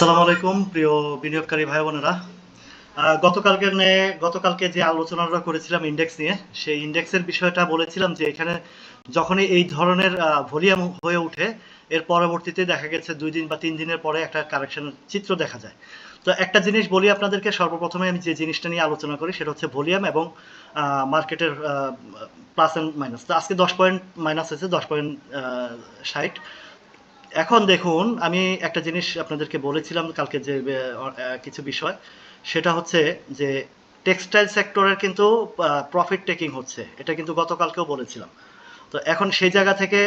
আসসালামু আলাইকুম, প্রিয় বিনিয়োগকারী ভাই বোনেরা। গতকালকে গতকালকে যে আলোচনাটা করেছিলাম ইন্ডেক্স নিয়ে, সেই ইন্ডেক্সের বিষয়টা বলেছিলাম যে এখানে যখনই এই ধরনের ভলিউম হয়ে ওঠে, এর পরবর্তীতে দেখা গেছে দুই দিন বা তিন দিনের পরে একটা কারেকশনের চিত্র দেখা যায়। তো একটা জিনিস বলি আপনাদেরকে, সর্বপ্রথমে আমি যে জিনিসটা নিয়ে আলোচনা করি সেটা হচ্ছে ভলিউম এবং মার্কেটের প্লাস অ্যান্ড মাইনাস তো আজকে দশ পয়েন্ট মাইনাস হয়েছে, দশ পয়েন্ট ষাট। এখন দেখুন, আমি একটা জিনিস আপনাদেরকে বলেছিলাম কালকে যে কিছু বিষয়। সেটা হচ্ছে যে টেক্সটাইল সেক্টরের কিন্তু প্রফিট টেকিং হচ্ছে। এটা কিন্তু গতকালকেও বলেছিলাম। তো এখন সেই জায়গা থেকে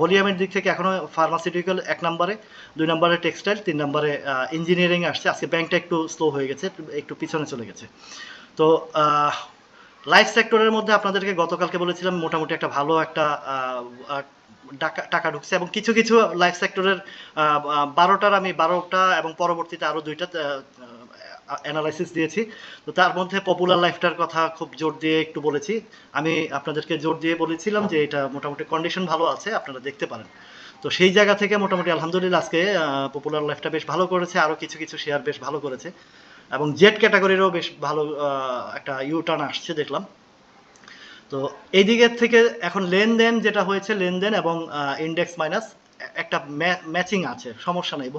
ভলিউমের দিক থেকে এখনও ফার্মাসিউটিক্যাল এক নম্বরে, দুই নম্বরে টেক্সটাইল তিন নম্বরে ইঞ্জিনিয়ারিং আসছে। আজকে ব্যাংকটা একটু স্লো হয়ে গেছে, একটু পিছনে চলে গেছে। তো লাইফ সেক্টরের মধ্যে আপনাদেরকে গতকালকে বলেছিলাম, মোটামুটি একটা ভালো একটা টাকা ঢুকছে এবং কিছু কিছু লাইফ সেক্টরের বারোটার আমি বারোটা এবং পরবর্তীতে আরও দুইটা অ্যানালাইসিস দিয়েছি। তো তার মধ্যে পপুলার লাইফটার কথা খুব জোর দিয়ে একটু বলেছি। আমি আপনাদেরকে জোর দিয়ে বলেছিলাম যে এটা মোটামুটি কন্ডিশন ভালো আছে, আপনারা দেখতে পারেন। তো সেই জায়গা থেকে মোটামুটি আলহামদুলিল্লাহ আজকে পপুলার লাইফটা বেশ ভালো করেছে আরও কিছু কিছু শেয়ার বেশ ভালো করেছে। এবং জেড ক্যাটাগরিরও বেশ ভালো একটা ইউ টার্ন আসছে, দেখলাম। তো এই দিকের থেকে এখন লেনদেন যেটা হয়েছে, লেনদেন এবং ইন্ডেক্স মাইনাস একটা ম্যাচিং আছে, সমস্যা নেই।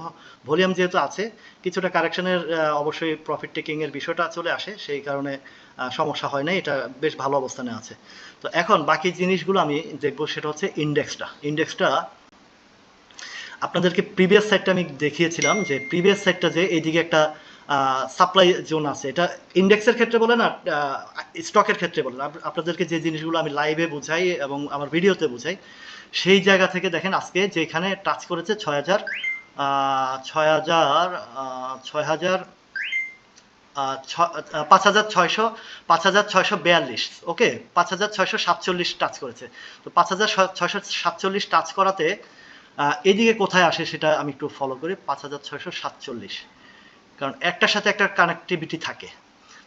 ভলিউম যেহেতু আছে, কিছুটা কারেকশনের অবশ্যই প্রফিট টেকিং এর বিষয়টা চলে আসে, সেই কারণে সমস্যা হয় না এটা বেশ ভালো অবস্থানে আছে। তো এখন বাকি জিনিসগুলো আমি দেখব, সেটা হচ্ছে ইন্ডেক্সটা ইন্ডেক্সটা আপনাদেরকে প্রিভিয়াস সাইডটা আমি দেখিয়েছিলাম যে প্রিভিয়াস সাইডটা যে এইদিকে একটা সাপ্লাই জোন আছে। এটা ইন্ডেক্সের ক্ষেত্রে বলেন আর স্টকের ক্ষেত্রে বলেন আপনাদেরকে যে জিনিসগুলো আমি লাইভে বুঝাই এবং আমার ভিডিওতে বুঝাই, সেই জায়গা থেকে দেখেন আজকে যেখানে টাচ করেছে ছয় হাজার ছয় হাজার ছয় হাজার পাঁচ হাজার ছয়শো, পাঁচ হাজার ছয়শো বিয়াল্লিশ ওকে পাঁচ হাজার ছয়শো সাতচল্লিশ টাচ করেছে। তো পাঁচ হাজার ছয়শো সাতচল্লিশ টাচ করাতে এদিকে কোথায় আসে সেটা আমি একটু ফলো করি। পাঁচ হাজার ছয়শো সাতচল্লিশ। কারণ একটার সাথে একটা কানেক্টিভিটি থাকে।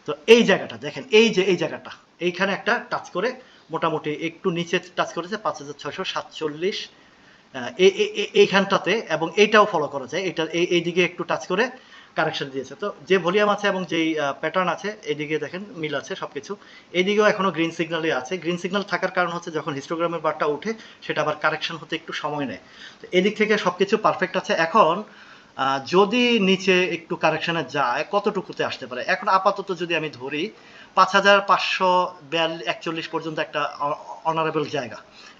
তো এই জায়গাটা, দেখেন, এই যে, এই জায়গাটা, এইখানে একটা টাচ করে মোটামুটি একটু নিচে টাচ করেছে পাঁচ হাজার ছয়শো সাতচল্লিশ এইখানটাতে এবং এইটাও ফলো করা যায় এটা এই, এইদিকে একটু টাচ করে কারেকশন দিয়েছে। তো যে ভলিউম আছে এবং যেই প্যাটার্ন আছে, এইদিকে দেখেন মিল আছে সব কিছু এইদিকেও এখনও গ্রিন সিগন্যালই আছে। গ্রিন সিগন্যাল থাকার কারণ হচ্ছে যখন হিস্টোগ্রামের বারটা উঠে সেটা আবার কারেকশন হতে একটু সময় নেয়। তো এদিক থেকে সব কিছু পারফেক্ট আছে। এখন যদি নিচে একটু কারেকশনে যায়, কতটুকুতে আসতে পারে? এখন আপাতত যদি আমি ধরি, পাঁচ হাজার পাঁচশো একচল্লিশ পর্যন্ত একটা অনারেবল জায়গা।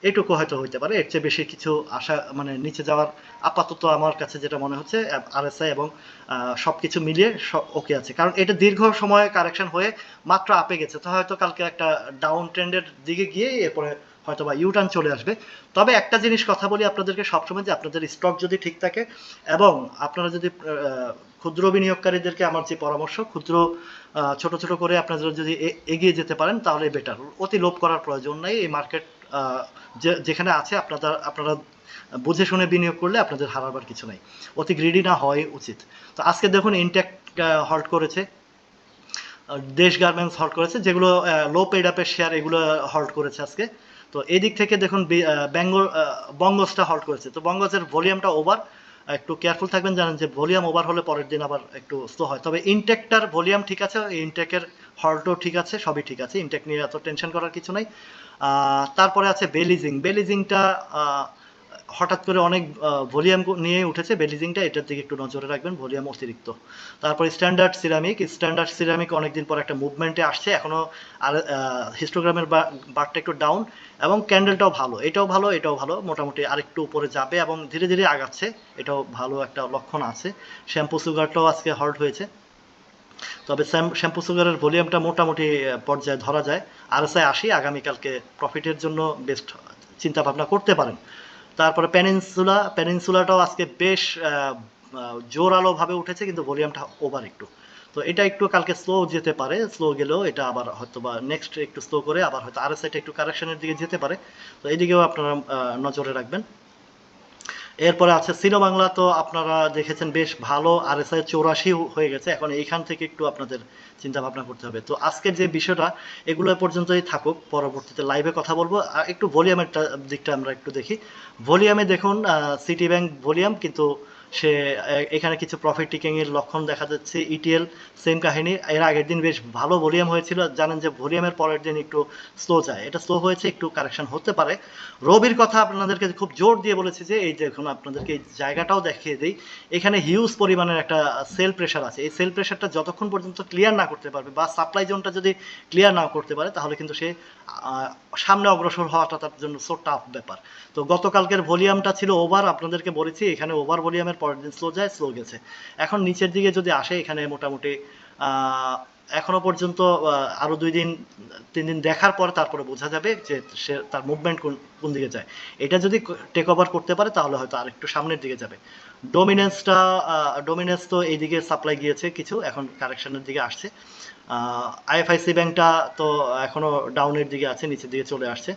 এটুকু হয়তো হইতে পারে। এর চেয়ে বেশি কিছু আশা মানে নিচে যাওয়ার আপাতত আমার কাছে যেটা মনে হচ্ছে, আরএসআই এবং সব কিছু মিলিয়ে ওকে আছে। কারণ এটা দীর্ঘ সময় কারেকশন হয়ে মাত্র আপে গেছে। তো হয়তো কালকে একটা ডাউন ট্রেন্ডের দিকে গিয়ে এরপরে হয়তো বা ইউটার্ন চলে আসবে। তবে একটা জিনিস কথা বলি আপনাদেরকে সবসময় যে আপনাদের স্টক যদি ঠিক থাকে এবং আপনারা যদি ক্ষুদ্র বিনিয়োগকারীদেরকে আমার যে পরামর্শ, ক্ষুদ্র ছোট ছোট করে আপনারা যদি এগিয়ে যেতে পারেন তাহলে বেটার অতি লোভ করার প্রয়োজন নেই। এই মার্কেট যেখানে আছে আপনারা আপনারা বুঝে শুনে বিনিয়োগ করলে আপনাদের হারাবার কিছু নাই। অতি গ্রিডি না হয় উচিত। তো আজকে দেখুন ইনটেক হল্ট করেছে। দেশ গার্মেন্টস হল্ট করেছে, যেগুলো লো পেড আপের শেয়ার এগুলো হল্ট করেছে আজকে। তো এই দিক থেকে দেখুন বেঙ্গল বঙ্গসটা হল্ট করেছে। তো বঙ্গসের ভলিউমটা ওভার একটু কেয়ারফুল থাকবেন, জানেন যে ভলিউম ওভার হলে পরের দিন আবার একটু স্লো হয়। তবে ইনটেকটার ভলিউম ঠিক আছে ইনটেকের হল্টও ঠিক আছে, সবই ঠিক আছে। ইনটেক নিয়ে এত টেনশন করার কিছু নাই। তারপরে আছে বেলিজিং বেলিজিংটা হঠাৎ করে অনেক ভলিউম নিয়ে উঠেছে বেলিজিংটা এটার দিকে একটু নজরে রাখবেন ভলিউম অতিরিক্ত। তারপর স্ট্যান্ডার্ড সিরামিক স্ট্যান্ডার্ড সিরামিক অনেকদিন পর একটা মুভমেন্টে আসছে, এখনও আর হিস্টোগ্রামের বারটা একটু ডাউন এবং ক্যান্ডেলটাও ভালো। এটাও ভালো এটাও ভালো, মোটামুটি আরেকটু উপরে যাবে এবং ধীরে ধীরে আগাচ্ছে, এটাও ভালো একটা লক্ষণ আছে। শ্যাম্পু সুগারটাও আজকে হল্ট হয়েছে। তবে শ্যাম্পু সুগারের ভলিউমটা মোটামুটি পর্যায়ে ধরা যায়। আর এস আই আশি, আগামীকালকে প্রফিটের জন্য বেস্ট চিন্তা ভাবনা করতে পারেন। তারপরে পেনিনসুলা পেনিনসুলাটাও আজকে বেশ আহ, আহ, জোরালো ভাবে উঠেছে কিন্তু ভলিউমটা ওভার একটু। তো এটা একটু কালকে স্লো যেতে পারে স্লো গেলেও এটা আবার হয়তো বা নেক্সট একটু স্লো করে আবার হয়তো আর সাইডে একটু কারেকশনের দিকে যেতে পারে। তো এইদিকেও আপনারা নজরে রাখবেন। এরপরে আছে সিনো বাংলা তো আপনারা দেখেছেন বেশ ভালো, আর এস আই চৌরাশি হয়ে গেছে। এখন এইখান থেকে একটু আপনাদের চিন্তা ভাবনা করতে হবে। তো আজকের যে বিষয়টা, এগুলো পর্যন্তই থাকুক। পরবর্তীতে লাইভে কথা বলব। আর একটু ভলিউমের দিকটা আমরা একটু দেখি। ভলিউমে দেখুন সিটি ব্যাংক ভলিউম কিন্তু সে এখানে কিছু প্রফিট টিকিং এর লক্ষণ দেখা যাচ্ছে। ইটিএল সেম কাহিনী। এর আগের দিন বেশ ভালো ভলিউম হয়েছিল। জানেন যে ভলিউমের পরের দিন একটু স্লো যায়। এটা স্লো হয়েছে, একটু কারেকশন হতে পারে। রবির কথা আপনাদেরকে খুব জোর দিয়ে বলেছি যে, এই দেখুন আপনাদেরকে এই জায়গাটাও দেখিয়ে দিই। এখানে হিউজ পরিমাণের একটা সেল প্রেশার আছে। এই সেল প্রেশারটা যতক্ষণ পর্যন্ত ক্লিয়ার না করতে পারবে বা সাপ্লাই জোনটা যদি ক্লিয়ার না করতে পারে, তাহলে কিন্তু সে সামনে অগ্রসর হওয়াটা তার জন্য সো টাফ ব্যাপার। তো গতকালকের ভলিউমটা ছিল ওভার আপনাদেরকে বলেছি, এখানে ওভার ভলিউমের পরের দিন স্লো যায় স্লো গেছে। এখন নিচের দিকে যদি আসে, এখানে মোটামুটি এখনও পর্যন্ত আরও দুই দিন, তিন দিন দেখার পর তারপরে বোঝা যাবে যে সে তার মুভমেন্ট কোন কোন দিকে যায়। এটা যদি টেক ওভার করতে পারে, তাহলে হয়তো আরেকটু সামনের দিকে যাবে। ডোমিনেন্সটা ডোমিনেন্স তো এইদিকে সাপ্লাই গিয়েছে কিছু, এখন কারেকশনের দিকে আসছে। আইএফআইসি ব্যাংকটা তো এখনও ডাউনের দিকে আছে, নিচের দিকে চলে আসছে।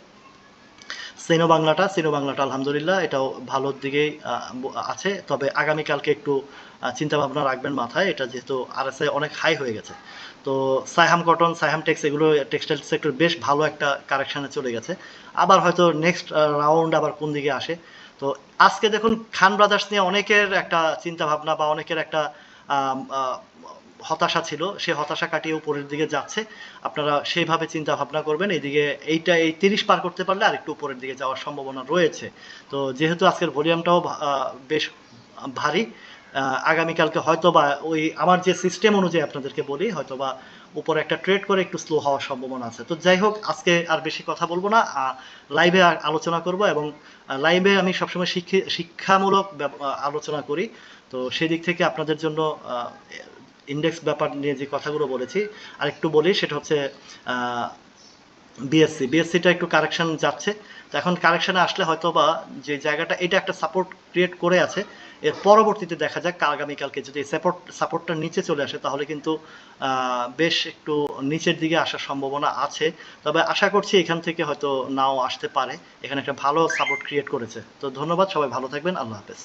সিনো বাংলাটা সিনো বাংলাটা আলহামদুলিল্লাহ, এটাও ভালোর দিকেই আছে। তবে আগামীকালকে একটু চিন্তা ভাবনা রাখবেন মাথায়। এটা যেহেতু আরএসআই অনেক হাই হয়ে গেছে। তো সাইহাম কটন, সাইহাম টেক্স এগুলো, টেক্সটাইল সেক্টর বেশ ভালো একটা কারেকশানে চলে গেছে। আবার হয়তো নেক্সট রাউন্ড আবার কোন দিকে আসে। তো আজকে দেখুন খান ব্রাদার্স নিয়ে অনেকের একটা চিন্তা ভাবনা বা অনেকের একটা হতাশা ছিল, সে হতাশা কাটিয়ে উপরের দিকে যাচ্ছে। আপনারা সেইভাবে চিন্তা ভাবনা করবেন এইদিকে এইটা, এই তিরিশ পার করতে পারলে আর একটু উপরের দিকে যাওয়ার সম্ভাবনা রয়েছে। তো যেহেতু আজকের ভলিউমটাও বেশ ভারী আগামীকালকে হয়তো বা ওই আমার যে সিস্টেম অনুযায়ী আপনাদেরকে বলি হয়তো বা উপরে একটা ট্রেড করে একটু স্লো হওয়ার সম্ভাবনা আছে। তো যাই হোক, আজকে আর বেশি কথা বলব না লাইভে আলোচনা করব এবং লাইভে আমি সবসময় শিক্ষি, শিক্ষামূলক আলোচনা করি। তো সেই দিক থেকে আপনাদের জন্য ইন্ডেক্স ব্যাপার নিয়ে যে কথাগুলো বলেছি আর একটু বলি, সেটা হচ্ছে বিএসসি বিএসসিটা একটু কারেকশন যাচ্ছে। তো এখন কারেকশনে আসলে হয়তো বা যে জায়গাটা, এটা একটা সাপোর্ট ক্রিয়েট করে আছে। এর পরবর্তীতে দেখা যাক আগামীকালকে যদি সাপোর্ট সাপোর্টটা নিচে চলে আসে, তাহলে কিন্তু বেশ একটু নিচের দিকে আসার সম্ভাবনা আছে। তবে আশা করছি এখান থেকে হয়তো নাও আসতে পারে। এখানে একটা ভালো সাপোর্ট ক্রিয়েট করেছে। তো ধন্যবাদ, সবাই ভালো থাকবেন, আল্লাহ হাফেজ।